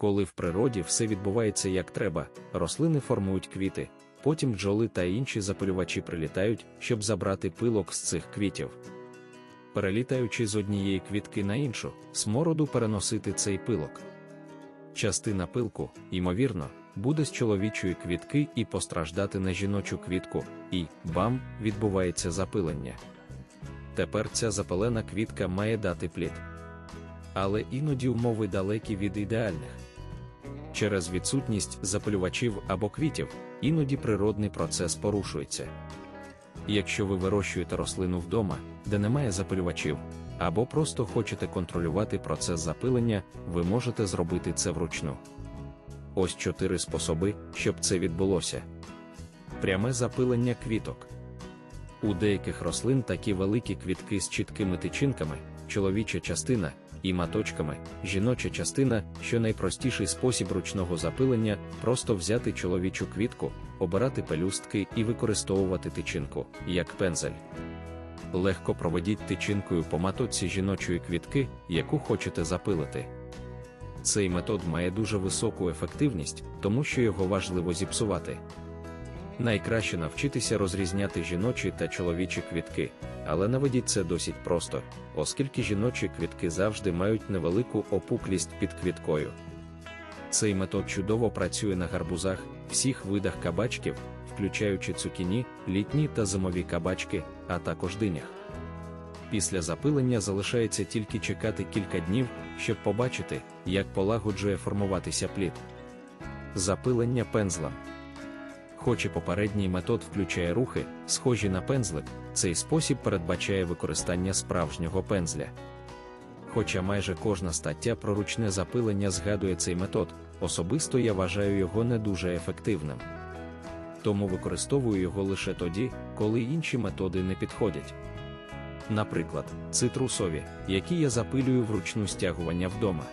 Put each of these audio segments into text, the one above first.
Коли в природі все відбувається як треба, рослини формують квіти, потім бджоли та інші запилювачі прилітають, щоб забрати пилок з цих квітів. Перелітаючи з однієї квітки на іншу, смороду переносити цей пилок. Частина пилку, ймовірно, буде з чоловічої квітки і постраждати на жіночу квітку, і, бам, відбувається запилення. Тепер ця запалена квітка має дати плід. Але іноді умови далекі від ідеальних. Через відсутність запилювачів або квітів, іноді природний процес порушується. Якщо ви вирощуєте рослину вдома, де немає запилювачів, або просто хочете контролювати процес запилення, ви можете зробити це вручну. Ось чотири способи, щоб це відбулося. Пряме запилення квіток. У деяких рослин такі великі квітки з чіткими тичинками, чоловіча частина, і маточками, жіноча частина, що найпростіший спосіб ручного запилення просто взяти чоловічу квітку, обирати пелюстки і використовувати тичинку, як пензель. Легко проведіть тичинкою по матоці жіночої квітки, яку хочете запилити. Цей метод має дуже високу ефективність, тому що його важливо зіпсувати. Найкраще навчитися розрізняти жіночі та чоловічі квітки, але наведіть це досить просто, оскільки жіночі квітки завжди мають невелику опуклість під квіткою. Цей метод чудово працює на гарбузах, всіх видах кабачків, включаючи цукіні, літні та зимові кабачки, а також динях. Після запилення залишається тільки чекати кілька днів, щоб побачити, як полагоджує формуватися плід. Запилення пензлем. Хоч і попередній метод включає рухи, схожі на пензлик, цей спосіб передбачає використання справжнього пензля. Хоча майже кожна стаття про ручне запилення згадує цей метод, особисто я вважаю його не дуже ефективним. Тому використовую його лише тоді, коли інші методи не підходять. Наприклад, цитрусові, які я запилюю вручну стягування вдома.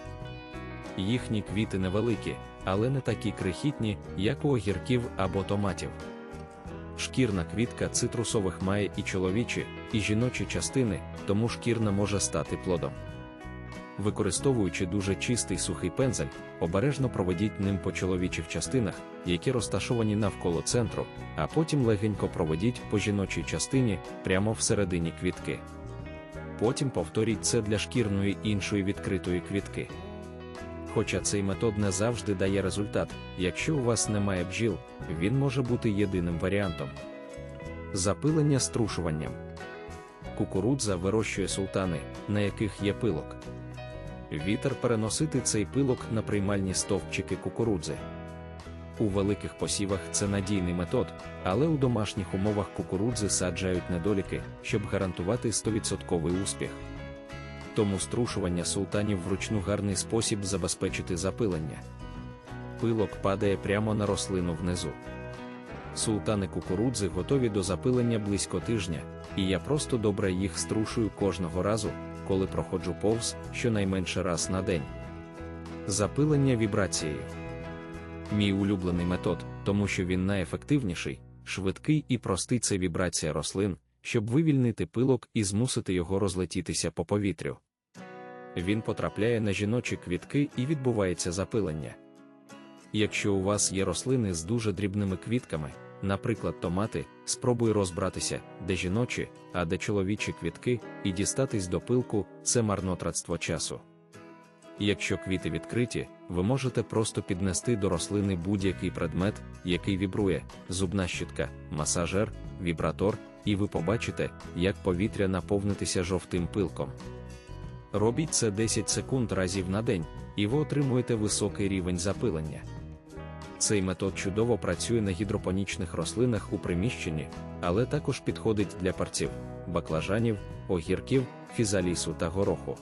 Їхні квіти невеликі, але не такі крихітні, як у огірків або томатів. Шкірна квітка цитрусових має і чоловічі, і жіночі частини, тому шкірна може стати плодом. Використовуючи дуже чистий сухий пензель, обережно проведіть ним по чоловічих частинах, які розташовані навколо центру, а потім легенько проведіть по жіночій частині прямо всередині квітки. Потім повторіть це для шкірної іншої відкритої квітки. Хоча цей метод не завжди дає результат, якщо у вас немає бджіл, він може бути єдиним варіантом. Запилення струшуванням. Кукурудза вирощує султани, на яких є пилок. Вітер переносити цей пилок на приймальні стовпчики кукурудзи. У великих посівах це надійний метод, але у домашніх умовах кукурудзи саджають недоліки, щоб гарантувати 100% успіх. Тому струшування султанів вручну гарний спосіб забезпечити запилення. Пилок падає прямо на рослину внизу. Султани кукурудзи готові до запилення близько тижня, і я просто добре їх струшую кожного разу, коли проходжу повз щонайменше раз на день. Запилення вібрацією. Мій улюблений метод, тому що він найефективніший, швидкий і простий це вібрація рослин, щоб вивільнити пилок і змусити його розлетітися по повітрю. Він потрапляє на жіночі квітки і відбувається запилення. Якщо у вас є рослини з дуже дрібними квітками, наприклад, томати, спробуй розбратися, де жіночі, а де чоловічі квітки, і дістатись до пилку це марнотратство часу. Якщо квіти відкриті, ви можете просто піднести до рослини будь-який предмет, який вібрує, зубна щітка, масажер, вібратор, і ви побачите, як повітря наповнитися жовтим пилком. Робіть це 10 секунд разів на день, і ви отримуєте високий рівень запилення. Цей метод чудово працює на гідропонічних рослинах у приміщенні, але також підходить для парців, баклажанів, огірків, фізалісу та гороху.